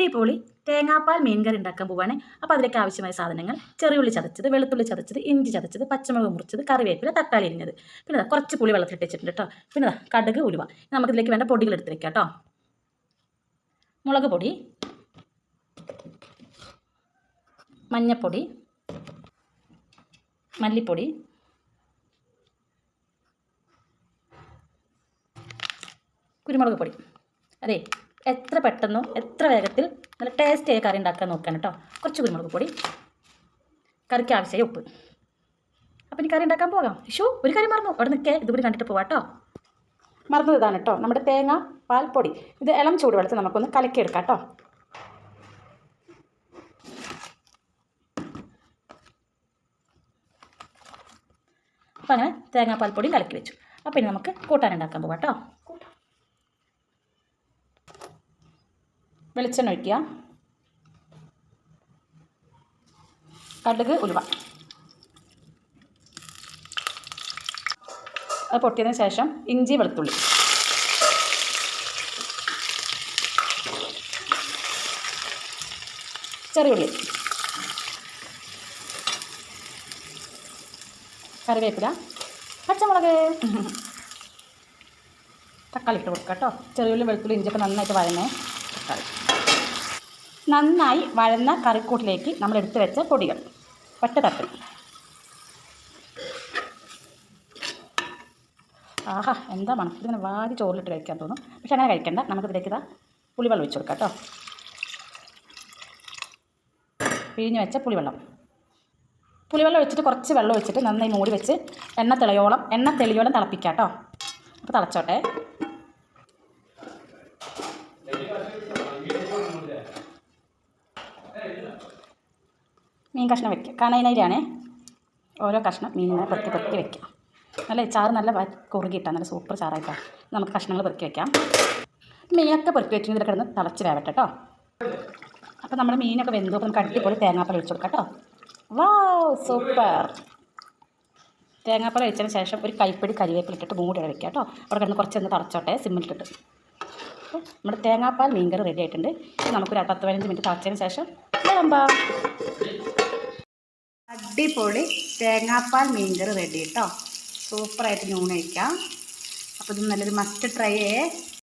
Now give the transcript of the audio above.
അടിപൊളി തേങ്ങാപ്പാൽ മീൻകറി ഉണ്ടാക്കാൻ പോവാണ്. അപ്പോൾ അതിലേക്ക് ആവശ്യമായ സാധനങ്ങൾ ചെറിയുള്ളി ചതച്ചത് വെളുത്തുള്ളി ചതച്ചത് ഇഞ്ചി ചതച്ചത് പച്ചമുളക് മുറിച്ചത് കറിവേപ്പില തക്കാളി അരിഞ്ഞത്. പിന്നെ കുറച്ച് പുളി വെള്ളത്തിലിട്ട് വെച്ചിട്ടുണ്ട് കേട്ടോ പിന്നെ കടുക് ഉലുവ. നമുക്കിതിലേക്ക് വേണ്ട പൊടികൾ എടുത്ത് വെക്കാം കേട്ടോ മുളക് പൊടി മഞ്ഞപ്പൊടി മല്ലിപ്പൊടി കുരുമുളക് പൊടി. അതെ എത്ര പെട്ടെന്നോ എത്ര വേഗത്തിൽ നല്ല ടേസ്റ്റ് ആയ കറി ഉണ്ടാക്കാൻ നോക്കാൻ കേട്ടോ കുറച്ച് കുരുമുളക് പൊടി കറിക്ക് ആവശ്യമായ ഉപ്പ്. അപ്പം ഇനി കറി ഉണ്ടാക്കാൻ പോകാം. ഷൂ ഒരു കറി മറന്നു. അവിടെ നിൽക്കേ. ഇതുകൂടി കണ്ടിട്ട് പോവാം കേട്ടോ മറന്നത് ഇതാണ് കേട്ടോ നമ്മുടെ തേങ്ങ പാൽപ്പൊടി ഇത് ഇളം ചൂടുവെള്ളത്തിൽ നമുക്കൊന്ന് കലക്കിയെടുക്കാം കേട്ടോ അപ്പോൾ അങ്ങനെ തേങ്ങാപ്പാൽപ്പൊടിയും കലക്കി വെച്ചു. അപ്പോൾ ഇനി നമുക്ക് കൂട്ടാൻ ഉണ്ടാക്കാൻ പോകാം കേട്ടോ വെളിച്ചെണ്ണ ഒഴിക്കുക. കടുക് ഉലുവ. അത് പൊട്ടിയതിന് ശേഷം ഇഞ്ചി വെളുത്തുള്ളി. ചെറിയുള്ളി കറിവേപ്പില പച്ചമുളക്. തക്കാളി ഇട്ട് കൊടുക്കാം കേട്ടോ. ചെറിയുള്ളി വെളുത്തുള്ളി ഇഞ്ചിയൊക്കെ നന്നായിട്ട് വഴന്നേ. തക്കാളി. നന്നായി വഴന്ന കറിക്കൂട്ടിലേക്ക് നമ്മൾ എടുത്തു വെച്ച പൊടികൾ. ഒറ്റ തട്ട്. ആഹാ എന്താ മണത്തിൽ ഇങ്ങനെ വാരി ചോറിലിട്ട് കഴിക്കാൻ തോന്നും? പക്ഷെ അങ്ങനെ കഴിക്കണ്ട. നമുക്കിതിലേക്ക് ഇതാ പുളിവെള്ളം ഒഴിച്ചു കൊടുക്കാം കേട്ടോ. പിഴിഞ്ഞ് വെച്ച പുളിവെള്ളം. പുളിവെള്ളം ഒഴിച്ചിട്ട് കുറച്ച് വെള്ളം ഒഴിച്ചിട്ട് നന്നായി മൂടി വെച്ച് എണ്ണ തെളിയോളം എണ്ണ തെളിയോളം തിളപ്പിക്കാം കേട്ടോ. അപ്പോൾ തിളച്ചോട്ടെ. മീൻ കഷ്ണം വെക്കുക. കണയിനാണ് ഓരോ കഷ്ണം മീനിനെ പെറുക്കി പെറുക്കി വെക്കാം നല്ല ചാറ് നല്ല കുറുകിയിട്ടാണ് നല്ല സൂപ്പർ ചാറായിട്ടാണ് നമുക്ക് കഷ്ണങ്ങൾ പെറുക്കി വെക്കാം. മീനൊക്കെ പെറുക്കി വെച്ചിട്ട് ഇതിൽ കിടന്ന് തിളച്ച് വേവട്ടെ കേട്ടോ അപ്പോൾ നമ്മൾ മീനൊക്കെ വെന്തു അപ്പോൾ നമുക്ക് അടിപൊളി തേങ്ങാപ്പാൽ ഒഴിച്ചു കൊടുക്കാം കേട്ടോ വാ സൂപ്പർ തേങ്ങാപ്പാൽ ഒഴിച്ചതിന് ശേഷം ഒരു കൈപ്പിടി കരിവേപ്പില ഇട്ടിട്ട് മൂടി അവിടെ വെക്കാം കേട്ടോ അവിടെ കിടന്ന് കുറച്ചൊന്ന് തിളച്ചോട്ടെ സിമ്മിലിട്ടിട്ട് നമ്മുടെ തേങ്ങാപ്പാൽ മീൻകറി റെഡി ആയിട്ടുണ്ട്. നമുക്കൊരു പത്ത് പതിനഞ്ച് മിനിറ്റ് തളച്ചതിന് ശേഷം വിളമ്പാം. അടിപൊളി തേങ്ങാപ്പാൽ മീൻകറി റെഡി കേട്ടോ സൂപ്പറായിട്ട് ഞൂണ് വയ്ക്കാം അപ്പോൾ ഇത് നല്ലൊരു മസ്റ്റ് ട്രൈ